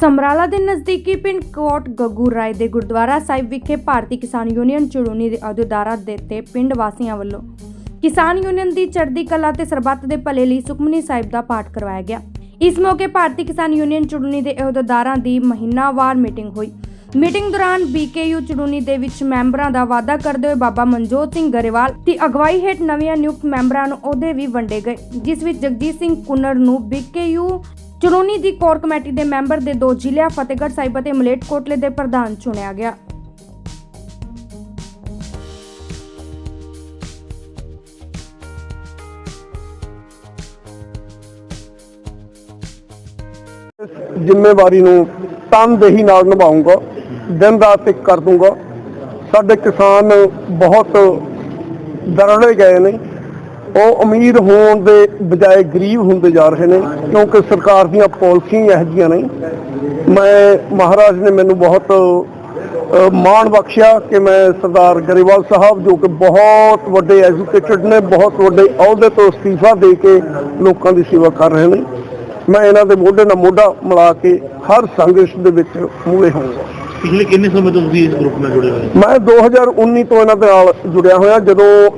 ਸਮਰਾਲਾ ਦੇ ਨਜ਼ਦੀਕੀ ਪਿੰਡ ਕੋਟ ਗੱਗੂ ਰਾਏ ਦੇ ਗੁਰਦੁਆਰਾ ਸਾਹਿਬ ਵਿਖੇ ਭਾਰਤੀ ਕਿਸਾਨ ਯੂਨੀਅਨ ਚੜੂਨੀ ਦੇ ਅਹੁਦੇਦਾਰਾਂ ਦੇ ਤੇ ਪਿੰਡ ਵਾਸੀਆਂ ਵੱਲੋਂ ਕਿਸਾਨ ਯੂਨੀਅਨ ਦੀ ਚੜ੍ਹਦੀ ਕਲਾ ਤੇ ਸਰਬੱਤ ਦੇ ਭਲੇ ਲਈ ਸੁਖਮਨੀ ਸਾਹਿਬ ਦਾ ਪਾਠ ਕਰਵਾਇਆ ਗਿਆ। ਇਸ ਮੌਕੇ ਭਾਰਤੀ ਕਿਸਾਨ ਯੂਨੀਅਨ ਚੜੂਨੀ ਦੇ ਅਹੁਦੇਦਾਰਾਂ ਦੀ ਮਹੀਨਾਵਾਰ ਮੀਟਿੰਗ ਹੋਈ। ਮੀਟਿੰਗ ਦੌਰਾਨ ਬੀਕੇਯੂ ਚੜੂਨੀ ਦੇ ਵਿੱਚ ਮੈਂਬਰਾਂ ਦਾ ਵਾਅਦਾ ਕਰਦੇ ਹੋਏ ਬਾਬਾ ਮਨਜੋਤ ਸਿੰਘ ਗਰੇਵਾਲ ਦੀ ਅਗਵਾਈ ਹੇਠ ਨਵੀਆਂ ਨਿਯੁਕਤ ਮੈਂਬਰਾਂ ਨੂੰ ਅਹੁਦੇ ਵੀ ਵੰਡੇ ਗਏ, ਜਿਸ ਵਿੱਚ ਜਗਜੀਤ ਸਿੰਘ ਕੁਨਰ ਨੂੰ ਬੀਕੇਯੂ ਚੜੂਨੀ ਦੀ ਕੋਰ ਕਮੇਟੀ ਦੇ ਮੈਂਬਰ ਦੇ ਦੋ ਜ਼ਿਲ੍ਹਿਆਂ, ਫਤਿਹਗੜ੍ਹ ਸਾਹਿਬ ਅਤੇ ਮਲੇਟਕੋਟਲੇ ਦੇ ਪ੍ਰਧਾਨ ਚੁਣਿਆ ਗਿਆ। ਜ਼ਿੰਮੇਵਾਰੀ ਨੂੰ ਤਨਦੇਹੀ ਨਾਲ ਨਿਭਾਉਂਗਾ ਦਿਨ ਰਾਤ ਇੱਕ ਕਰ ਦੂੰਗਾ। ਸਾਡੇ ਕਿਸਾਨ ਬਹੁਤ ਦਰੜੇ ਗਏ ਨੇ। ਉਹ ਅਮੀਰ ਹੋਣ ਦੇ ਬਜਾਏ ਗਰੀਬ ਹੁੰਦੇ ਜਾ ਰਹੇ ਨੇ ਕਿਉਂਕਿ ਸਰਕਾਰ ਦੀਆਂ ਪਾਲਿਸੀਆਂ ਇਹੋ ਜਿਹੀਆਂ ਨੇ। ਮੈਂ ਮਹਾਰਾਜ ਨੇ ਮੈਨੂੰ ਬਹੁਤ ਮਾਣ ਬਖਸ਼ਿਆ ਕਿ ਮੈਂ ਸਰਦਾਰ ਗਰੇਵਾਲ ਸਾਹਿਬ ਜੋ ਕਿ ਬਹੁਤ ਵੱਡੇ ਐਜੂਕੇਟਡ ਨੇ ਬਹੁਤ ਵੱਡੇ ਅਹੁਦੇ ਤੋਂ ਅਸਤੀਫਾ ਦੇ ਕੇ ਲੋਕਾਂ ਦੀ ਸੇਵਾ ਕਰ ਰਹੇ ਨੇ। ਮੈਂ ਇਹਨਾਂ ਦੇ ਮੋਢੇ ਨਾਲ ਮੋਢਾ ਮਿਲਾ ਕੇ ਹਰ ਸੰਘਰਸ਼ ਦੇ ਵਿੱਚ ਮੂਲੇ ਹੋਊਂਗਾ। ਪਿਛਲੇ ਕਿੰਨੇ ਸਮੇਂ ਤੋਂ ਤੁਸੀਂ ਇਸ ਗਰੁੱਪ ਨਾਲ ਜੁੜੇ ਹੋਏ ਮੈਂ 2019 ਤੋਂ ਇਹਨਾਂ ਦੇ ਨਾਲ ਜੁੜਿਆ ਹੋਇਆ। ਜਦੋਂ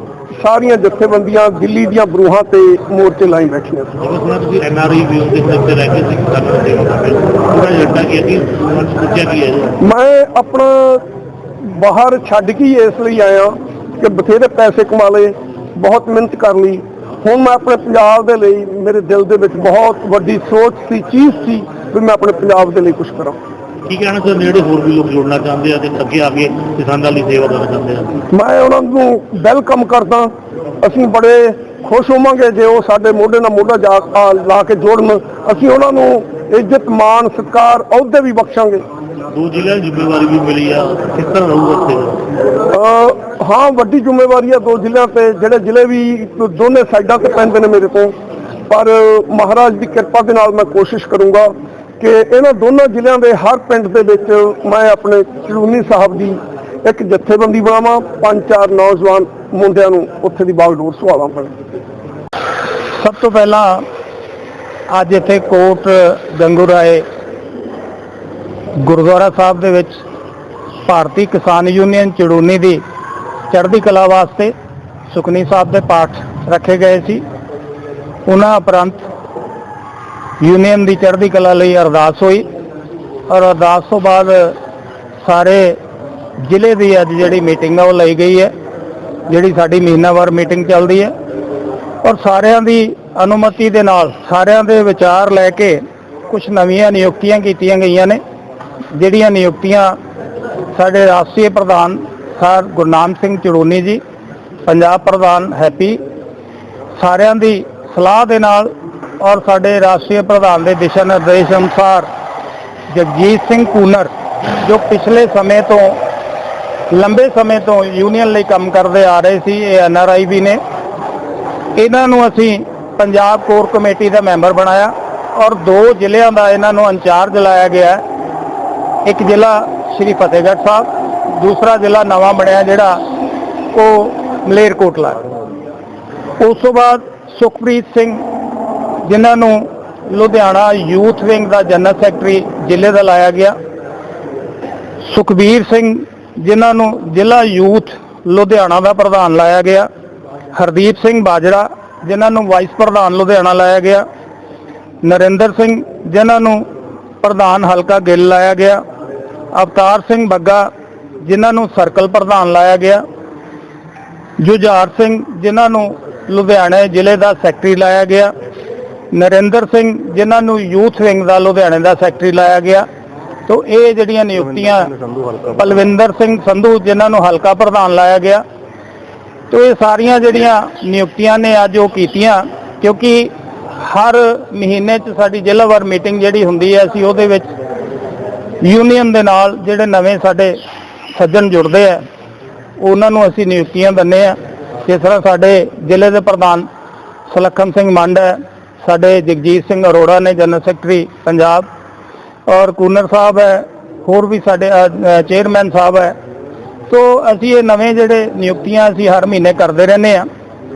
ਸਾਰੀਆਂ ਜਥੇਬੰਦੀਆਂ ਦਿੱਲੀ ਦੀਆਂ ਬਰੂਹਾਂ ਤੇ ਮੋਰਚੇ ਲਾਈ ਬੈਠੀਆਂ ਸੀ। ਜਿਵੇਂ ਸੁਣਿਆ ਤੁਸੀਂ ਐਨਆਰਆਈ ਵੀ ਉਹਦੇ ਸਿਰ ਤੇ ਰਹਿ ਕੇ ਸੀ ਕਿਸਾਨਾਂ ਦੀ ਪੂਰਾ ਏਜੰਡਾ ਕੀ ਮਨ ਸੋਚਿਆ ਕੀ ਹੈ ਮੈਂ ਆਪਣਾ ਬਾਹਰ ਛੱਡ ਕੇ ਇਸ ਲਈ ਆਇਆ ਕਿ ਬਥੇਰੇ ਪੈਸੇ ਕਮਾ ਲਏ ਬਹੁਤ ਮਿਹਨਤ ਕਰ ਲਈ। ਹੁਣ ਮੈਂ ਆਪਣੇ ਪੰਜਾਬ ਦੇ ਲਈ ਮੇਰੇ ਦਿਲ ਦੇ ਵਿੱਚ ਬਹੁਤ ਵੱਡੀ ਸੋਚ ਸੀ ਚੀਜ਼ ਸੀ ਵੀ ਮੈਂ ਆਪਣੇ ਪੰਜਾਬ ਦੇ ਲਈ ਕੁਝ ਕਰਾਂ। ਕੀ ਕਹਿਣਾ ਸਰ ਜਿਹੜੇ ਹੋਰ ਵੀ ਲੋਕ ਜੁੜਨਾ ਚਾਹੁੰਦੇ ਆ ਤੇ ਅੱਗੇ ਆ ਕੇ ਕਿਸਾਨਾਂ ਲਈ ਸੇਵਾ ਕਰਨਾ ਚਾਹੁੰਦੇ ਆ? ਮੈਂ ਉਹਨਾਂ ਨੂੰ ਵੈਲਕਮ ਕਰਦਾ। ਅਸੀਂ ਬੜੇ ਖੁਸ਼ ਹੋਵਾਂਗੇ ਜੇ ਉਹ ਸਾਡੇ ਮੋਢੇ ਨਾਲ ਮੋਢਾ ਜਾ ਲਾ ਕੇ ਜੋੜਨ। ਅਸੀਂ ਉਹਨਾਂ ਨੂੰ ਇੱਜ਼ਤ ਮਾਣ ਸਤਿਕਾਰ ਅਹੁਦੇ ਵੀ ਬਖਸ਼ਾਂਗੇ। ਦੋ ਜ਼ਿਲ੍ਹਿਆਂ ਦੀ ਜ਼ਿੰਮੇਵਾਰੀ ਵੀ ਮਿਲੀ ਆ। ਕਿਸ ਤਰ੍ਹਾਂ ਰਹੂਗਾ ਉੱਥੇ? ਹਾਂ ਵੱਡੀ ਜ਼ਿੰਮੇਵਾਰੀ ਆ ਦੋ ਜ਼ਿਲ੍ਹਿਆਂ ਤੇ। ਜਿਹੜੇ ਜ਼ਿਲ੍ਹੇ ਵੀ ਦੋਨੇ ਸਾਈਡਾਂ ਤੇ ਪੈਂਦੇ ਨੇ ਮੇਰੇ ਤੋਂ ਪਰ ਮਹਾਰਾਜ ਦੀ ਕਿਰਪਾ ਦੇ ਨਾਲ ਮੈਂ ਕੋਸ਼ਿਸ਼ ਕਰੂੰਗਾ ਕਿ ਇਹਨਾਂ ਦੋਨਾਂ ਜ਼ਿਲ੍ਹਿਆਂ ਦੇ ਹਰ ਪਿੰਡ ਦੇ ਵਿੱਚ ਮੈਂ ਆਪਣੇ ਚਲੂਨੀ ਸਾਹਿਬ ਦੀ ਇੱਕ ਜਥੇਬੰਦੀ ਬਣਾਵਾਂ, ਪੰਜ ਚਾਰ ਨੌਜਵਾਨ ਮੁੰਡਿਆਂ ਨੂੰ ਉੱਥੇ ਦੀ ਬਾਗਡੋਰ ਸੁਆਵਾਂ ਪਰ। ਸਭ ਤੋਂ ਪਹਿਲਾਂ ਅੱਜ ਇੱਥੇ ਕੋਟ ਗੰਗੂ ਰਾਏ ਗੁਰਦੁਆਰਾ ਸਾਹਿਬ ਦੇ ਵਿੱਚ ਭਾਰਤੀ ਕਿਸਾਨ ਯੂਨੀਅਨ ਚੜੂਨੀ ਦੀ ਚੜ੍ਹਦੀ ਕਲਾ ਵਾਸਤੇ ਸੁਖਨੀ ਸਾਹਿਬ ਦੇ ਪਾਠ ਰੱਖੇ ਗਏ ਸੀ। ਉਹਨਾਂ ਉਪਰੰਤ ਯੂਨੀਅਨ ਦੀ ਚੜ੍ਹਦੀ ਕਲਾ ਲਈ ਅਰਦਾਸ ਹੋਈ ਔਰ ਅਰਦਾਸ ਤੋਂ ਬਾਅਦ ਸਾਰੇ ਜ਼ਿਲ੍ਹੇ ਦੀ ਅੱਜ ਜਿਹੜੀ ਮੀਟਿੰਗ ਆ ਉਹ ਲਈ ਗਈ ਹੈ, ਜਿਹੜੀ ਸਾਡੀ ਮਹੀਨਾਵਾਰ ਮੀਟਿੰਗ ਚੱਲਦੀ ਹੈ ਔਰ ਸਾਰਿਆਂ ਦੀ ਅਨੁਮਤੀ ਦੇ ਨਾਲ ਸਾਰਿਆਂ ਦੇ ਵਿਚਾਰ ਲੈ ਕੇ ਕੁਝ ਨਵੀਆਂ ਨਿਯੁਕਤੀਆਂ ਕੀਤੀਆਂ ਗਈਆਂ ਨੇ, ਜਿਹੜੀਆਂ ਨਿਯੁਕਤੀਆਂ ਸਾਡੇ ਰਾਸ਼ਟਰੀ ਪ੍ਰਧਾਨ ਸਰ ਗੁਰਨਾਮ ਸਿੰਘ ਚੜੂਨੀ ਜੀ, ਪੰਜਾਬ ਪ੍ਰਧਾਨ ਹੈਪੀ, ਸਾਰਿਆਂ ਦੀ ਸਲਾਹ ਦੇ ਨਾਲ ਔਰ ਸਾਡੇ ਰਾਸ਼ਟਰੀ ਪ੍ਰਧਾਨ ਦੇ ਦਿਸ਼ਾ ਨਿਰਦੇਸ਼ ਅਨੁਸਾਰ ਜਗਜੀਤ ਸਿੰਘ ਕੂਨਰ, ਜੋ ਪਿਛਲੇ ਸਮੇਂ ਤੋਂ, ਲੰਬੇ ਸਮੇਂ ਤੋਂ ਯੂਨੀਅਨ ਲਈ ਕੰਮ ਕਰਦੇ ਆ ਰਹੇ ਸੀ, ਇਹ ਐਨਆਰਆਈ ਵੀ ਨੇ। ਇਹਨਾਂ ਨੂੰ ਅਸੀਂ ਪੰਜਾਬ ਕੋਰ ਕਮੇਟੀ ਦਾ ਮੈਂਬਰ ਬਣਾਇਆ ਔਰ ਦੋ ਜ਼ਿਲ੍ਹਿਆਂ ਦਾ ਇਹਨਾਂ ਨੂੰ ਇੰਚਾਰਜ ਲਾਇਆ ਗਿਆ। ਇੱਕ ਜ਼ਿਲ੍ਹਾ ਸ਼੍ਰੀ ਫਤਿਹਗੜ੍ਹ ਸਾਹਿਬ, ਦੂਸਰਾ ਜ਼ਿਲ੍ਹਾ ਨਵਾਂ ਬਣਿਆ ਜਿਹੜਾ ਉਹ ਮਲੇਰਕੋਟਲਾ। ਉਸ ਤੋਂ ਬਾਅਦ ਸੁਖਪ੍ਰੀਤ ਸਿੰਘ ਜਿਨ੍ਹਾਂ ਨੂੰ ਲੁਧਿਆਣਾ ਯੂਥ ਵਿੰਗ ਦਾ ਜਨਰਲ ਸੈਕਟਰੀ ਜ਼ਿਲ੍ਹੇ ਦਾ ਲਾਇਆ ਗਿਆ। ਸੁਖਬੀਰ ਸਿੰਘ, ਜਿਨ੍ਹਾਂ ਨੂੰ ਜ਼ਿਲ੍ਹਾ ਯੂਥ ਲੁਧਿਆਣਾ ਦਾ ਪ੍ਰਧਾਨ ਲਾਇਆ ਗਿਆ। ਹਰਦੀਪ ਸਿੰਘ ਬਾਜਰਾ, ਜਿਨ੍ਹਾਂ ਨੂੰ ਵਾਈਸ ਪ੍ਰਧਾਨ ਲੁਧਿਆਣਾ ਲਾਇਆ ਗਿਆ। ਨਰਿੰਦਰ ਸਿੰਘ, ਜਿਨ੍ਹਾਂ ਨੂੰ ਪ੍ਰਧਾਨ ਹਲਕਾ ਗਿੱਲ ਲਾਇਆ ਗਿਆ। ਅਵਤਾਰ ਸਿੰਘ ਬੱਗਾ, ਜਿਨ੍ਹਾਂ ਨੂੰ ਸਰਕਲ ਪ੍ਰਧਾਨ ਲਾਇਆ ਗਿਆ। ਜੁਝਾਰ ਸਿੰਘ, ਜਿਨ੍ਹਾਂ ਨੂੰ ਲੁਧਿਆਣੇ ਜ਼ਿਲ੍ਹੇ ਦਾ ਸੈਕਟਰੀ ਲਾਇਆ ਗਿਆ। ਨਰਿੰਦਰ ਸਿੰਘ ਜਿਨ੍ਹਾਂ ਨੂੰ ਯੂਥ ਵਿੰਗ ਦਾ ਲੁਧਿਆਣੇ ਦਾ ਸੈਕਟਰੀ ਲਾਇਆ ਗਿਆ ਤੋਂ ਇਹ ਜਿਹੜੀਆਂ ਨਿਯੁਕਤੀਆਂ ਪਲਵਿੰਦਰ ਸਿੰਘ ਸੰਧੂ ਜਿਨ੍ਹਾਂ ਨੂੰ ਹਲਕਾ ਪ੍ਰਧਾਨ ਲਾਇਆ ਗਿਆ ਤੋ ਇਹ ਸਾਰੀਆਂ ਜਿਹੜੀਆਂ ਨਿਯੁਕਤੀਆਂ ਨੇ ਅੱਜ ਉਹ ਕੀਤੀਆਂ ਕਿਉਂਕਿ ਹਰ ਮਹੀਨੇ 'ਚ ਸਾਡੀ ਜ਼ਿਲ੍ਹਾਵਾਰ ਮੀਟਿੰਗ ਜਿਹੜੀ ਹੁੰਦੀ ਹੈ ਅਸੀਂ ਉਹਦੇ ਵਿੱਚ ਯੂਨੀਅਨ ਦੇ ਨਾਲ ਜਿਹੜੇ ਨਵੇਂ ਸਾਡੇ ਸੱਜਣ ਜੁੜਦੇ ਆ ਉਹਨਾਂ ਨੂੰ ਅਸੀਂ ਨਿਯੁਕਤੀਆਂ ਦਿੰਦੇ ਆ। ਜਿਸ ਤਰ੍ਹਾਂ ਸਾਡੇ ਜ਼ਿਲ੍ਹੇ ਦੇ ਪ੍ਰਧਾਨ ਸੁਲੱਖਣ ਸਿੰਘ ਮੰਡ ਹੈ ਸਾਡੇ ਜਗਜੀਤ ਸਿੰਘ ਅਰੋੜਾ ਨੇ ਜਨਰਲ ਸੈਕਟਰੀ ਪੰਜਾਬ ਔਰ ਕੂਨਰ ਸਾਹਿਬ ਹੈ, ਹੋਰ ਵੀ ਸਾਡੇ ਚੇਅਰਮੈਨ ਸਾਹਿਬ ਹੈ। ਸੋ ਅਸੀਂ ਇਹ ਨਵੇਂ ਜਿਹੜੇ ਨਿਯੁਕਤੀਆਂ ਅਸੀਂ ਹਰ ਮਹੀਨੇ ਕਰਦੇ ਰਹਿੰਦੇ ਆ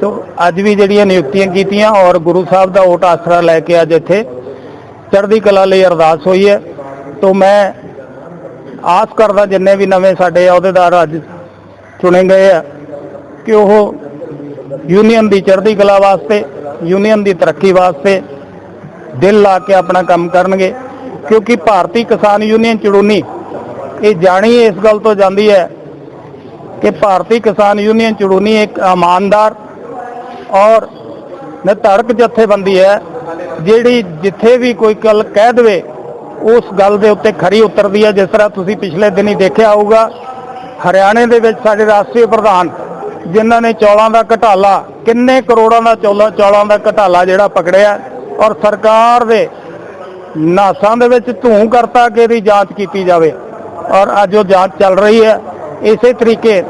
ਸੋ ਅੱਜ ਵੀ ਜਿਹੜੀਆਂ ਨਿਯੁਕਤੀਆਂ ਕੀਤੀਆਂ ਔਰ ਗੁਰੂ ਸਾਹਿਬ ਦਾ ਓਟ ਆਸਰਾ ਲੈ ਕੇ ਅੱਜ ਇੱਥੇ ਚੜ੍ਹਦੀ ਕਲਾ ਲਈ ਅਰਦਾਸ ਹੋਈ ਹੈ। ਤੋਂ ਮੈਂ ਆਸ ਕਰਦਾ ਜਿੰਨੇ ਵੀ ਨਵੇਂ ਸਾਡੇ ਅਹੁਦੇਦਾਰ ਅੱਜ ਚੁਣੇ ਗਏ ਆ ਕਿ ਉਹ ਯੂਨੀਅਨ ਦੀ ਚੜ੍ਹਦੀ ਕਲਾ ਵਾਸਤੇ ਯੂਨੀਅਨ ਦੀ ਤਰੱਕੀ ਵਾਸਤੇ ਦਿਲ ਲਾ ਕੇ ਆਪਣਾ ਕੰਮ ਕਰਨਗੇ, ਕਿਉਂਕਿ ਭਾਰਤੀ ਕਿਸਾਨ ਯੂਨੀਅਨ ਚੜੂਨੀ, ਇਹ ਜਾਣੀ ਇਸ ਗੱਲ ਤੋਂ ਜਾਂਦੀ ਹੈ ਕਿ ਭਾਰਤੀ ਕਿਸਾਨ ਯੂਨੀਅਨ ਚੜੂਨੀ ਇੱਕ ਇਮਾਨਦਾਰ ਔਰ ਨਿਰਧਾਰਕ ਜਥੇਬੰਦੀ ਹੈ, ਜਿਹੜੀ ਜਿੱਥੇ ਵੀ ਕੋਈ ਗੱਲ ਕਹਿ ਦੇਵੇ, ਉਸ ਗੱਲ ਦੇ ਉੱਤੇ ਖਰੀ ਉਤਰਦੀ ਹੈ, ਜਿਸ ਤਰ੍ਹਾਂ ਤੁਸੀਂ ਪਿਛਲੇ ਦਿਨੀ ਦੇਖਿਆ ਹੋਊਗਾ, ਹਰਿਆਣੇ ਦੇ ਵਿੱਚ ਸਾਡੇ ਰਾਸ਼ਟਰੀ ਪ੍ਰਧਾਨ ਜਿਨ੍ਹਾਂ ਨੇ ਚੌਲਾਂ ਦਾ ਘਟਾਲਾ, ਕਿੰਨੇ ਕਰੋੜਾਂ ਦਾ ਚੌਲਾਂ ਚੌਲਾਂ ਦਾ ਘਟਾਲਾ ਜਿਹੜਾ ਪਕੜਿਆ ਔਰ ਸਰਕਾਰ ਦੇ ਨਾਸਾਂ ਦੇ ਵਿੱਚ ਧੂੰ ਕਰਤਾ ਕਿ ਇਹਦੀ ਜਾਂਚ ਕੀਤੀ ਜਾਵੇ ਔਰ ਅੱਜ ਉਹ ਜਾਂਚ ਚੱਲ ਰਹੀ ਹੈ। ਇਸੇ ਤਰੀਕੇ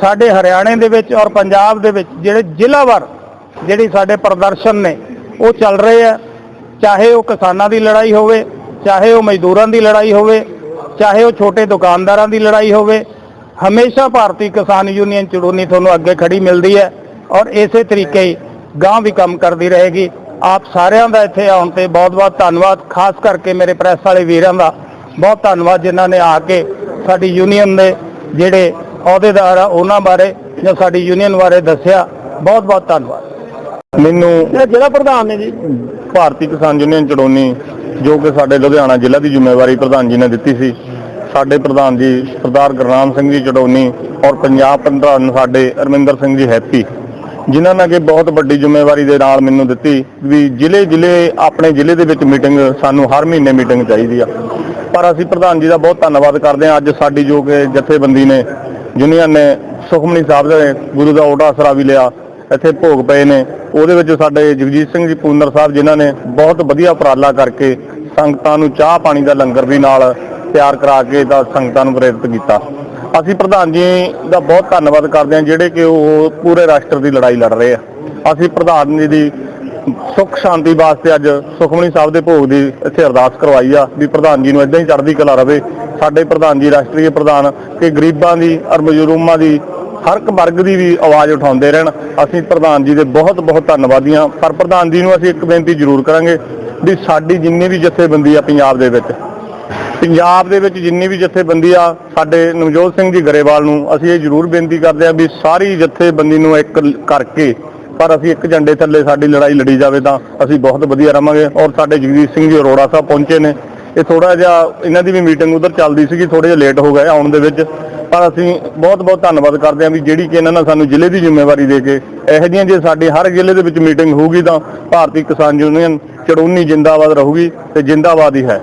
ਸਾਡੇ ਹਰਿਆਣੇ ਦੇ ਵਿੱਚ ਔਰ ਪੰਜਾਬ ਦੇ ਵਿੱਚ ਜਿਹੜੇ ਜ਼ਿਲ੍ਹਾਵਾਰ ਜਿਹੜੀ ਸਾਡੇ ਪ੍ਰਦਰਸ਼ਨ ਨੇ, ਉਹ ਚੱਲ ਰਹੇ ਆ ਚਾਹੇ ਉਹ ਕਿਸਾਨਾਂ ਦੀ ਲੜਾਈ ਹੋਵੇ, ਚਾਹੇ ਉਹ ਮਜ਼ਦੂਰਾਂ ਦੀ ਲੜਾਈ ਹੋਵੇ, ਚਾਹੇ ਉਹ ਛੋਟੇ ਦੁਕਾਨਦਾਰਾਂ ਦੀ ਲੜਾਈ ਹੋਵੇ ਹਮੇਸ਼ਾ ਭਾਰਤੀ ਕਿਸਾਨ ਯੂਨੀਅਨ ਚੜੂਨੀ ਤੁਹਾਨੂੰ ਅੱਗੇ ਖੜੀ ਮਿਲਦੀ ਹੈ ਔਰ ਇਸੇ ਤਰੀਕੇ ਹੀ ਗਾਂ ਵੀ ਕੰਮ ਕਰਦੀ ਰਹੇਗੀ। ਆਪ ਸਾਰਿਆਂ ਦਾ ਇੱਥੇ ਆਉਣ ਤੇ ਬਹੁਤ-ਬਹੁਤ ਧੰਨਵਾਦ ਖਾਸ ਕਰਕੇ ਮੇਰੇ ਪ੍ਰੈਸ ਵਾਲੇ ਵੀਰਾਂ ਦਾ। ਬਹੁਤ ਧੰਨਵਾਦ ਜਿਨ੍ਹਾਂ ਨੇ ਆ ਕੇ ਸਾਡੀ ਯੂਨੀਅਨ ਦੇ ਜਿਹੜੇ ਅਹੁਦੇਦਾਰ ਆ ਉਹਨਾਂ ਬਾਰੇ ਜਾਂ ਸਾਡੀ ਯੂਨੀਅਨ ਬਾਰੇ ਦੱਸਿਆ। ਬਹੁਤ-ਬਹੁਤ ਧੰਨਵਾਦ। ਮੈਨੂੰ ਜ਼ਿਲ੍ਹਾ ਪ੍ਰਧਾਨ ਨੇ ਜੀ। ਭਾਰਤੀ ਕਿਸਾਨ ਯੂਨੀਅਨ ਚੜੋਨੀ ਜੋ ਕਿ ਸਾਡੇ ਲੁਧਿਆਣਾ ਜ਼ਿਲ੍ਹਾ ਦੀ ਜ਼ਿੰਮੇਵਾਰੀ ਪ੍ਰਧਾਨ ਜੀ ਨੇ ਦਿੱਤੀ ਸੀ। ਸਾਡੇ ਪ੍ਰਧਾਨ ਜੀ, ਸਰਦਾਰ ਗੁਰਨਾਮ ਸਿੰਘ ਜੀ ਚੜੋਨੀ ਔਰ ਪੰਜਾਬ ਪ੍ਰਧਾਨ ਸਾਡੇ ਅਰਮਿੰਦਰ ਸਿੰਘ ਜੀ ਹੈਪੀ, ਜਿਨ੍ਹਾਂ ਨੇ ਕਿ ਬਹੁਤ ਵੱਡੀ ਜ਼ਿੰਮੇਵਾਰੀ ਦੇ ਨਾਲ ਮੈਨੂੰ ਦਿੱਤੀ ਵੀ ਜ਼ਿਲ੍ਹੇ ਜ਼ਿਲ੍ਹੇ ਆਪਣੇ ਜ਼ਿਲ੍ਹੇ ਦੇ ਵਿੱਚ ਮੀਟਿੰਗ ਸਾਨੂੰ ਹਰ ਮਹੀਨੇ ਮੀਟਿੰਗ ਚਾਹੀਦੀ ਆ। ਪਰ ਅਸੀਂ ਪ੍ਰਧਾਨ ਜੀ ਦਾ ਬਹੁਤ ਧੰਨਵਾਦ ਕਰਦੇ ਹਾਂ। ਅੱਜ ਸਾਡੀ ਜੋ ਕਿ ਜਥੇਬੰਦੀ ਨੇ, ਯੂਨੀਅਨ ਨੇ, ਸੁਖਮਨੀ ਸਾਹਿਬ ਦੇ ਗੁਰੂ ਦਾ ਓਟ ਆਸਰਾ ਵੀ ਲਿਆ, ਇੱਥੇ ਭੋਗ ਪਏ ਨੇ। ਉਹਦੇ ਵਿੱਚ ਸਾਡੇ ਜਗਜੀਤ ਸਿੰਘ ਜੀ, ਪੂੰਦਰ ਸਾਹਿਬ, ਜਿਨ੍ਹਾਂ ਨੇ ਬਹੁਤ ਵਧੀਆ ਉਪਰਾਲਾ ਕਰਕੇ ਸੰਗਤਾਂ ਨੂੰ ਚਾਹ ਪਾਣੀ ਦਾ ਲੰਗਰ ਵੀ ਨਾਲ ਤਿਆਰ ਕਰਾ ਕੇ ਤਾਂ ਸੰਗਤਾਂ ਨੂੰ ਪ੍ਰੇਰਿਤ ਕੀਤਾ। ਅਸੀਂ ਪ੍ਰਧਾਨ ਜੀ ਦਾ ਬਹੁਤ ਧੰਨਵਾਦ ਕਰਦੇ ਹਾਂ, ਜਿਹੜੇ ਕਿ ਉਹ ਪੂਰੇ ਰਾਸ਼ਟਰ ਦੀ ਲੜਾਈ ਲੜ ਰਹੇ ਆ। ਅਸੀਂ ਪ੍ਰਧਾਨ ਜੀ ਦੀ ਸੁੱਖ ਸ਼ਾਂਤੀ ਵਾਸਤੇ ਅੱਜ ਸੁਖਮਨੀ ਸਾਹਿਬ ਦੇ ਭੋਗ ਦੀ ਇੱਥੇ ਅਰਦਾਸ ਕਰਵਾਈ ਆ, ਵੀ ਪ੍ਰਧਾਨ ਜੀ ਨੂੰ ਇਦਾਂ ਹੀ ਚੜ੍ਹਦੀ ਕਲਾ ਰਵੇ। ਸਾਡੇ ਪ੍ਰਧਾਨ ਜੀ, ਰਾਸ਼ਟਰੀ ਪ੍ਰਧਾਨ, ਕਿ ਗਰੀਬਾਂ ਦੀ ਔਰ ਮਜ਼ਲੂਮਾਂ ਦੀ ਹਰ ਇੱਕ ਵਰਗ ਦੀ ਵੀ ਆਵਾਜ਼ ਉਠਾਉਂਦੇ ਰਹਿਣ। ਅਸੀਂ ਪ੍ਰਧਾਨ ਜੀ ਦੇ ਬਹੁਤ ਬਹੁਤ ਧੰਨਵਾਦੀ ਹਾਂ। ਪਰ ਪ੍ਰਧਾਨ ਜੀ ਨੂੰ ਅਸੀਂ ਇੱਕ ਬੇਨਤੀ ਜ਼ਰੂਰ ਕਰਾਂਗੇ, ਵੀ ਸਾਡੀ ਜਿੰਨੀ ਵੀ ਜਥੇਬੰਦੀ ਆ ਪੰਜਾਬ ਦੇ ਵਿੱਚ ਪੰਜਾਬ ਦੇ ਵਿੱਚ ਜਿੰਨੀ ਵੀ ਜਥੇਬੰਦੀ ਆ, ਸਾਡੇ ਨਵਜੋਤ ਸਿੰਘ ਜੀ ਗਰੇਵਾਲ ਨੂੰ ਅਸੀਂ ਇਹ ਜ਼ਰੂਰ ਬੇਨਤੀ ਕਰਦੇ ਹਾਂ ਵੀ ਸਾਰੀ ਜਥੇਬੰਦੀ ਨੂੰ ਇੱਕ ਕਰਕੇ ਪਰ ਅਸੀਂ ਇੱਕ ਝੰਡੇ ਥੱਲੇ ਸਾਡੀ ਲੜਾਈ ਲੜੀ ਜਾਵੇ ਤਾਂ ਅਸੀਂ ਬਹੁਤ ਵਧੀਆ ਰਵਾਂਗੇ ਔਰ ਸਾਡੇ ਜਗਦੀਸ਼ ਸਿੰਘ ਜੀ ਅਰੋੜਾ ਸਾਹਿਬ ਪਹੁੰਚੇ ਨੇ। ਇਹ ਥੋੜਾ ਜਿਹਾ ਇਹਨਾਂ ਦੀ ਵੀ ਮੀਟਿੰਗ ਉਧਰ ਚੱਲਦੀ ਸੀਗੀ ਥੋੜੇ ਜਿਹਾ ਲੇਟ ਹੋ ਗਏ ਆਉਣ ਦੇ ਵਿੱਚ। ਪਰ ਅਸੀਂ ਬਹੁਤ ਬਹੁਤ ਧੰਨਵਾਦ ਕਰਦੇ ਹਾਂ ਵੀ ਜਿਹੜੀ ਕਿ ਇਹਨਾਂ ਨੇ ਸਾਨੂੰ ਜ਼ਿਲ੍ਹੇ ਦੀ ਜ਼ਿੰਮੇਵਾਰੀ ਦੇ ਕੇ ਇਹੋ ਜਿਹੀਆਂ ਜੇ ਸਾਡੀ ਹਰ ਜ਼ਿਲ੍ਹੇ ਦੇ ਵਿੱਚ ਮੀਟਿੰਗ ਹੋਊਗੀ ਤਾਂ ਭਾਰਤੀ ਕਿਸਾਨ ਯੂਨੀਅਨ ਚੜੂਨੀ ਜਿੰਦਾਬਾਦ ਰਹੂਗੀ ਤੇ ਜਿੰਦਾਬਾਦ ਹੀ ਹੈ।